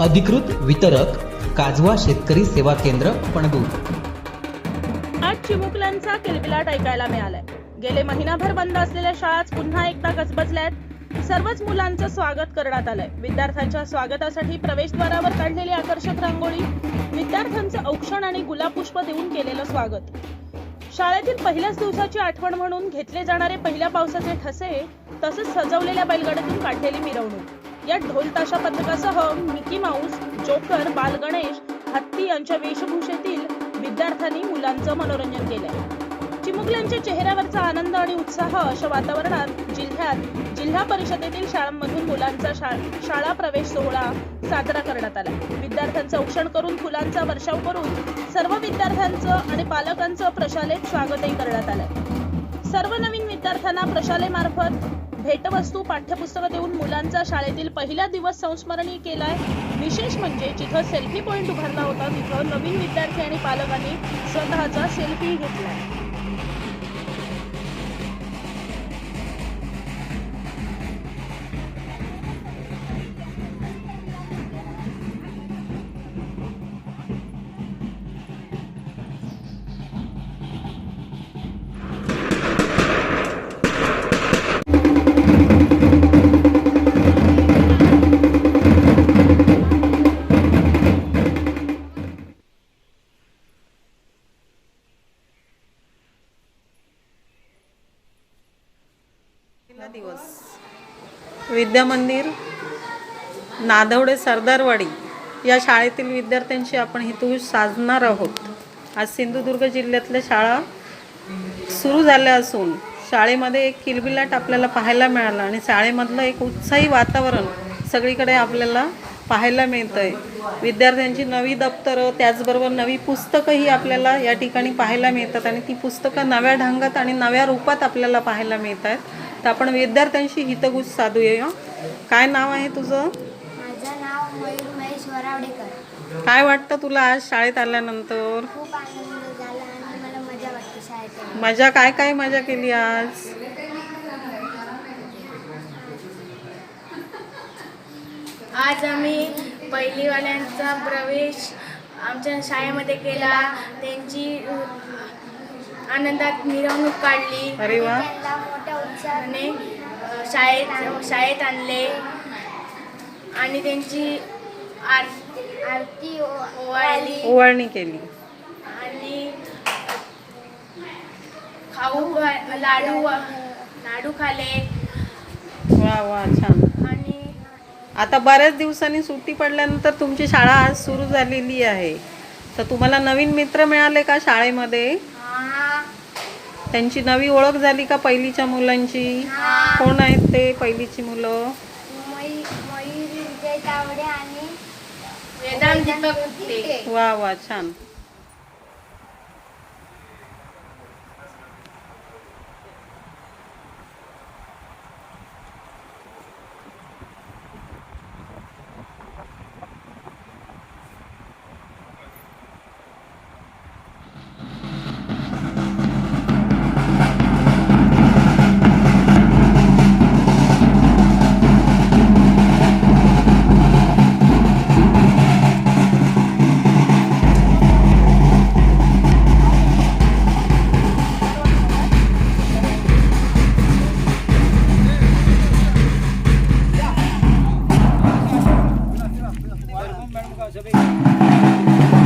अधिकृत वितरक काजवा शेतकरी सेवा केंद्र पणदूर. आज चिमुकल्यांचा किलबिलाट ऐकायला मिळालाय. गेले महिनाभर बंद असलेल्या शाळाच पुन्हा एकदा गजबजल्यात. सर्वच मुलांचं स्वागत करण्यात आलंय. विद्यार्थ्यांच्या स्वागतासाठी प्रवेशद्वारावर काढलेली आकर्षक रांगोळी विद्यार्थ्यांचं औक्षण आणि गुलाब पुष्प देऊन केलेलं स्वागत. शाळेतील पहिल्याच दिवसाची आठवण म्हणून घेतले जाणारे पहिल्या पावसाचे ठसे तसंच सजवलेल्या बैलगाड्यातून काढलेली मिरवणूक. या ढोल ताशा पथकासह मिकी माऊस जोकर बालगणेश हत्ती यांच्या वेशभूषेतील विद्यार्थ्यांनी मुलांचं मनोरंजन केलंय. चिमुकल्यांच्या चेहऱ्यावरचा आनंद आणि उत्साह अशा वातावरणात जिल्ह्यात जिल्हा परिषदेतील शाळांमधून मुलांचा शा- शाळा प्रवेश सोहळा साजरा करण्यात आला. विद्यार्थ्यांचं औक्षण करून फुलांचा वर्षाव करून सर्व विद्यार्थ्यांचं आणि पालकांचं प्रशालेत स्वागतही करण्यात आलंय. सर्व नवीन विद्यार्थ्यांना प्रशालेमार्फत भेटवस्तू पाठ्यपुस्तकं देऊन मुलांचा शाळेतील पहिला दिवस संस्मरणीय केलाय. विशेष म्हणजे जिथं सेल्फी पॉइंट उभारला होता तिथं नवीन विद्यार्थी आणि पालकांनी स्वतःचा सेल्फी घेतलाय. पहिला दिवस. विद्यामंदिर नादवडे सरदारवाडी या शाळेतील विद्यार्थ्यांशी आपण हेतू साधणार आहोत. आज सिंधुदुर्ग जिल्ह्यातल्या शाळा सुरू झाल्या असून शाळेमध्ये एक किलबिलाट आपल्याला पाहायला मिळाला आणि शाळेमधलं एक उत्साही वातावरण सगळीकडे आपल्याला पाहायला मिळतं आहे विद्यार्थ्यांची नवी दप्तरं त्याचबरोबर नवी पुस्तकंही आपल्याला या ठिकाणी पाहायला मिळतात आणि ती पुस्तकं नव्या ढंगात आणि नव्या रूपात आपल्याला पाहायला मिळत आहेत तर आपण विद्यार्थ्यांशी हितगुज साधूया. काय नाव आहे तुझं? माझं नाव मयूर महेश वरावडेकर. काय वाटतं तुला आज शाळेत आल्यानंतर? खूप आनंद झाला आणि मला मजा वाटते शाळेत येऊन. मजा काय काय मजा केली आज? आज आम्ही पहिलीवाल्यांचा प्रवेश आमच्या शाळेमध्ये केला. त्यांची आनंदात मिरवणूक काढली. अरे वा. अ, शाळेत शाळेत आणले. आणि त्यांची आर आरती ओवाळली. ओवाळणी केली. आणि खाऊ लाडू लाडू खाले. वा वा छान. आणि आता बऱ्याच दिवसांनी सुट्टी पडल्यानंतर तुमची शाळा आज सुरू झालेली आहे. तर तुम्हाला नवीन मित्र मिळाले का शाळेमध्ये? त्यांची नवी ओळख झाली का पहिलीच्या मुलांची? कोण आहेत ते पहिलीची मुलं? मयूर मयूर विजय तावडे आणि वेदांत दीपक गुप्ते वा वा छान. मॅडम का सभी